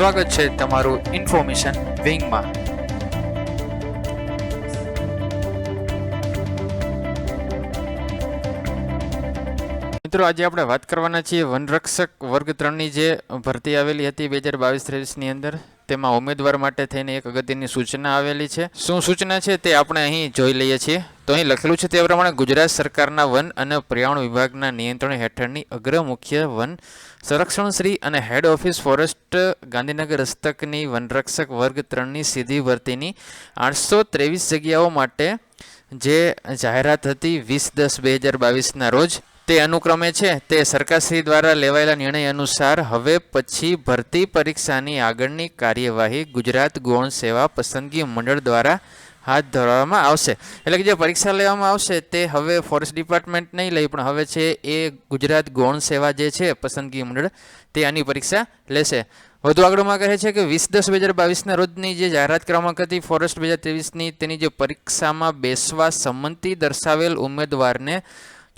સ્વાગત છે તમારું ઇન્ફોર્મેશન વિંગમાં. મિત્રો, આજે આપણે વાત કરવાના છીએ વનરક્ષક વર્ગ ત્રણની જે ભરતી આવેલી હતી બે હજાર બાવીસ ત્રેવીસની અંદર. તેમાં ઉમેદવાર માટે થઈને એક અગત્યની સૂચના આવેલી છે. શું સૂચના છે તે આપણે અહીં જોઈ લઈએ છીએ. તો અહીં લખેલું છે તે પ્રમાણે ગુજરાત સરકારના વન અને પર્યાવરણ વિભાગના નિયંત્રણ હેઠળની અગ્ર મુખ્ય વન સંરક્ષણશ્રી અને હેડ ઓફિસ ફોરેસ્ટ ગાંધીનગર હસ્તકની વનરક્ષક વર્ગ ત્રણની સીધી ભરતીની આઠસો ત્રેવીસ જગ્યાઓ માટે જે જાહેરાત હતી વીસ દસ બે હજાર બાવીસના રોજ તે અનુક્રમે છે, તે સરકારશ્રી દ્વારા લેવાયેલા નિર્ણય અનુસાર હવે પછી ભરતી પરીક્ષાની આગળની કાર્યવાહી ગુજરાત ગૌણ સેવા પસંદગી મંડળ દ્વારા હાથ ધરવામાં આવશે. એટલે કે જે પરીક્ષા લેવામાં આવશે તે હવે ફોરેસ્ટ ડિપાર્ટમેન્ટ નહીં લઈ, પણ હવે છે એ ગુજરાત ગૌણ સેવા જે છે પસંદગી મંડળ, તે આની પરીક્ષા લેશે. વધુ આગળમાં કહે છે કે વીસ દસ બે હજાર બાવીસના રોજની જે જાહેરાત કરવામાં હતી, ફોરેસ્ટ બે હજાર ત્રેવીસની તેની જે પરીક્ષામાં બેસવા સંમતિ દર્શાવેલ ઉમેદવારને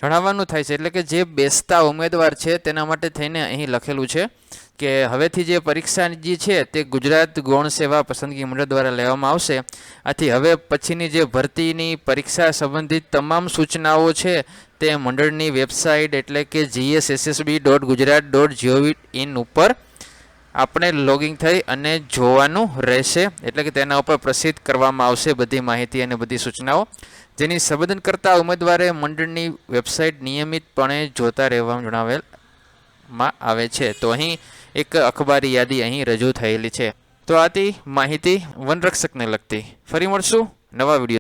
જણાવવાનું થાય છે. એટલે કે જે બેસતા ઉમેદવાર છે તેના માટે થઈને અહીં લખેલું છે કે હવેથી જે પરીક્ષા જે છે તે ગુજરાત ગૌણ સેવા પસંદગી મંડળ દ્વારા લેવામાં આવશે. આથી હવે પછીની જે ભરતીની પરીક્ષા સંબંધિત તમામ સૂચનાઓ છે તે મંડળની વેબસાઇટ એટલે કે GSSSB dot Gujarat dot GOV in ઉપર આપણે લોગિંગ થઈ અને જોવાનું રહેશે. એટલે કે તેના ઉપર પ્રસિદ્ધ કરવામાં આવશે બધી માહિતી અને બધી સૂચનાઓ. જેની સંબોધન કરતા ઉમેદવારે મંડળની વેબસાઇટ નિયમિતપણે જોતા રહેવા જણાવેલમાં આવે છે. તો અહીં એક અખબારી યાદી અહીં રજૂ થયેલી છે. તો આથી માહિતી વનરક્ષકને લગતી. ફરી મળશું નવા વીડિયો